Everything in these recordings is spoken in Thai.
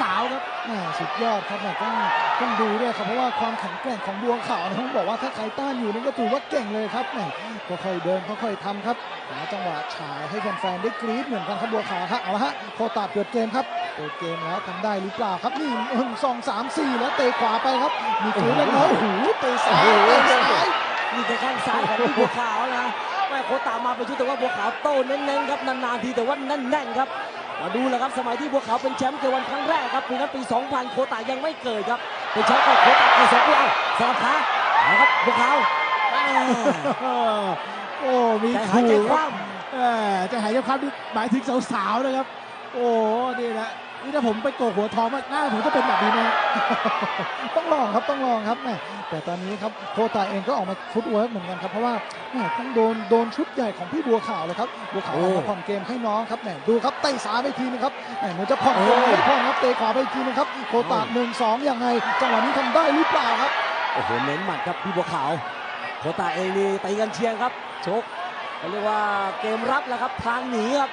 สาวๆครับแหม่สุดยอดครับแหม่ต้องต้องดูด้วยครับเพราะว่าความแข็งแกร่งของบัวขาวนะต้องบอกว่าถ้าใครต้านอยู่นี่ก็ถือว่าเก่งเลยครับแหม่ค่อยๆเดินค่อยๆทำครับหาจังหวะฉายให้แฟนๆได้กรี๊ดเหมือนกันครับบัวขาวครับเอาละฮะโคตาเปิดเกมครับเปิดเกมแล้วทำได้หรือเปล่าครับนี่หนึ่งสองสามสี่แล้วเตะขวาไปครับ มีกรี๊ดแล้วเนาะโอ้โหเตะซ้ายเตะซ้ายนี่เป็นแข้งซ้ายของพี่บัวขาวนะแม่โคตามาเป็นชุดแต่ว่าบัวขาวโต้เน้นๆครับนานๆทีแต่ว่าแน่นๆครับ มาดูแหละครับสมัยที่บัวขาวเป็นแชมป์เกวันครั้งแรกครับปีนั้นปี 2000 โคตายังไม่เกิดครับ เป็นแชมป์กับโคตาเกิดสองปีเอาสลับขาเอาครับบัวขาวแม่โอ้มีใจหายขู่ใจคครัว่บเออใจหายใจคว่ำนี่หมายถึงสาวๆนะครับ โอ้นี่แหละนี่ถ้าผมไปโกกหัวทองหน้าผมจะเป็นแบบนี้นะ ต้องลองครับต้องลองครับแหม่แต่ตอนนี้ครับโคตาเองก็ออกมาฟุตเวิร์กเหมือนกันครับเพราะว่าแหม่ต้องโดนโดนชุดใหญ่ของพี่บัวขาวเลยครับบัวขาวออกมาผ่อนเกมให้น้องครับแหม่ดูครับเตะซ้ายไปทีนึงครับแหม่เหมือนจะผ่อนเกมไม่ผ่อนครับเตะขวาไปอีกทีนึงครับโคตาหนึ่งสองยังไงจังหวะนี้ทำได้หรือเปล่าครับโอ้โหเน้นหมัดครับพี่บัวขาวโคตาเองนี่ตีกันเชียงครับชกเขาเรียกว่าเกมรับแหล้วครับทางหนีครับ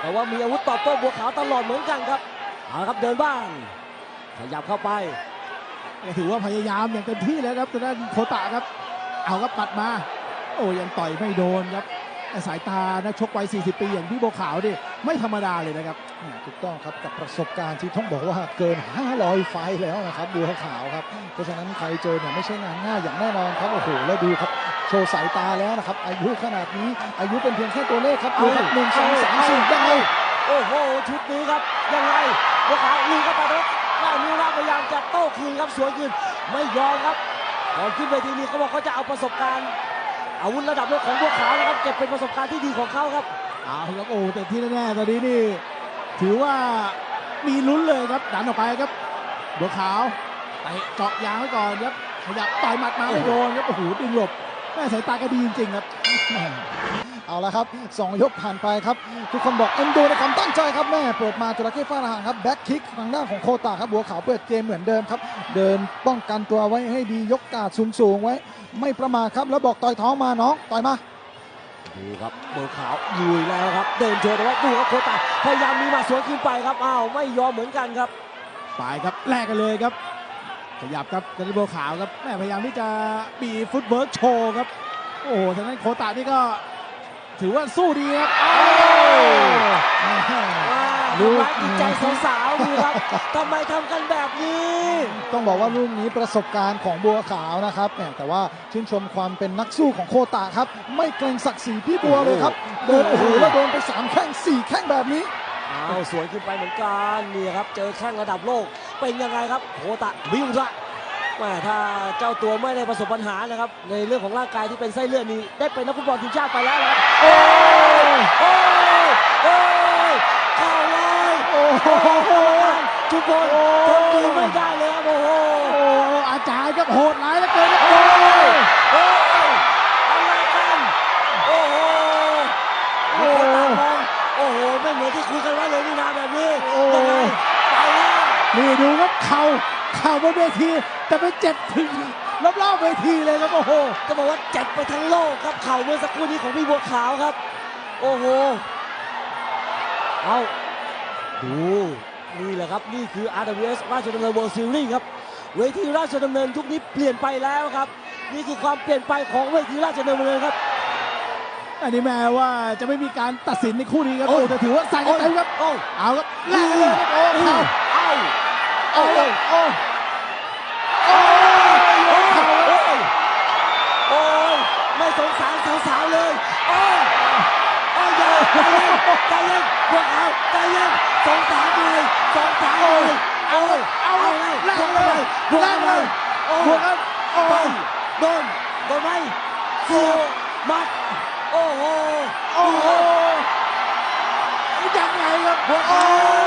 แต่ว่ามีอาวุธตอบโต้บัวขาวตลอดเหมือนกันครับเอาครับเดินบ้าง ขยับเข้าไปถือว่าพยายามอย่างเต็มที่แล้วครับทางด้านโคตะครับ เอาครับปัดมา โอ้ยังต่อยไม่โดนครับ สายตานักชกวัย 40 ปีอย่างพี่บัวขาวนี่ไม่ธรรมดาเลยนะครับแหม่ถูกต้องครับกับประสบการณ์ที่ต้องบอกว่าเกิน 500 ไฟล์แล้วนะครับบัวขาวครับ เพราะฉะนั้นใครเจอเนี่ยไม่ใช่งานง่ายอย่างแน่นอนครับโอ้โหแล้วดูครับโชว์สายตาแล้วนะครับอายุขนาดนี้อายุเป็นเพียงแค่ตัวเลขครับดูครับหนึ่งสองสามสี่ยังไงโอ้โหชุดนี้ครับยังไงบัวขาวลุยเข้าไปครับหน้ามิวราพยายามจะโต้คืนครับสวยคืนไม่ยอมครับก่อนขึ้นเวทีนี้เขาบอกเขาจะเอาประสบการณ์ อาวุธระดับโลกของบัวขาวนะครับเก็บเป็นประสบการณ์ที่ดีของเขาครับเอาครับโอ้แต่ที่แน่ๆตอนนี้นี่ ถือว่ามีลุ้นเลยครับดันออกไปครับบัวขาวไปเจาะยางไว้ก่อนครับขยับต่อยหมัดมาไม่โดนครับโอ้โหดึงหลบแม่สายตาก็ดีจริงๆครับ เอาละครับสองยกผ่านไปครับ ทุกคนบอกเอ็นดูในความตั้งใจครับแม่เปิดมาจระเข้ฟาดหางครับแบ็คคิกทางด้านของโคตาครับบัวขาวเปิดเกมเหมือนเดิมครับ เดินป้องกันตัวไว้ให้ดียกกาดสูงๆไว้ ไม่ประมาทครับ แล้วบอกต่อยท้องมาน้องต่อยมาดูครับบัวขาวลุยแล้วครับ เดินโชว์แต่ว่าดูครับโคตาพยายามมีหมาสวนขึ้นไปครับอ้าวไม่ยอมเหมือนกันครับไปครับแลกกันเลยครับ ขยับครับกระดิบขาวครับแม่พยายามที่จะบีฟุตเวิร์กโชว์ครับโอ้โหทางนั้นโคตานี่ก็ ถือว่าสู้ดีครับอ้าวว้าวรู้ทำร้ายจิตใจสาวๆดูครับทำไมทำกันแบบนี้ ต้องบอกว่าลูกนี้ประสบการณ์ของบัวขาวนะครับแหม่แต่ว่าชื่นชมความเป็นนักสู้ของโคตาครับ ไม่เกรงศักดิ์ศรีพี่บัวเลยครับเดินโอ้โหแล้วโดนไปสามแข้งสี่แข้งแบบนี้เอาสวยขึ้นไปเหมือนกันนี่ครับ เจอแข้งระดับโลกเป็นยังไงครับโคตะวิวระ แหม่ถ้าเจ้าตัวไม่ได้ประสบปัญหานะครับ ในเรื่องของร่างกายที่เป็นไส้เลือดนี้ ได้เป็นนักฟุตบอลทีมชาติไปแล้วนะครับโอ้ยโอ้ยโอ้ยเข้าเลยโอ้โหชุมพลทนดูไม่ได้เลยครับโอ้โหโอ้อาจารย์ครับโหดร้ายเหลือเกินโอ้ยโอ้ยอะไรกันโอ้โหโอ้โหโอ้โหไม่เหมือนที่คุยกันไว้เลยนี่นาแบบนี้ยังไงไปแล้วนี่ดูครับเข่า ข่าบนเวที แต่ไปเจ็บถึงรอบๆเวทีเลยครับโอ้โหจะบอกว่าเจ็บไปทั้งโลกครับเข่าเมื่อสักครู่นี้ของพี่บัวขาวครับ โอ้โหเอาดูนี่แหละครับนี่คือ RWS ราชดำเนิน World Series ครับเวทีราชดำเนินทุกนี้เปลี่ยนไปแล้วครับ นี่คือความเปลี่ยนไปของเวทีราชดำเนินครับ อันนี้แม้ว่าจะไม่มีการตัดสินในคู่นี้ครับโอ้โอ้แต่ถือว่าใส่กันเต็มครับโอ้เอาครับแลกกันเลยครับโอ้เข่าเอ้า โอ้โหโอ้โอ้ยโอ้ยโอ้ยโอ้ยไม่สงสารสาวๆเลยโอ้ยโอ้ยอย่าใจเย็นใจเย็นพวกเขาใจเย็นสงสารเลยสงสารเลยโอ้ยเอาเลยแลกบวกันกเลเลยยบวกแลกเลยโอ้บวกครับโอ้โดนโดนโดนไหมเสู้มัดโอ้โหโอ้โหยังไงครับบวกเขา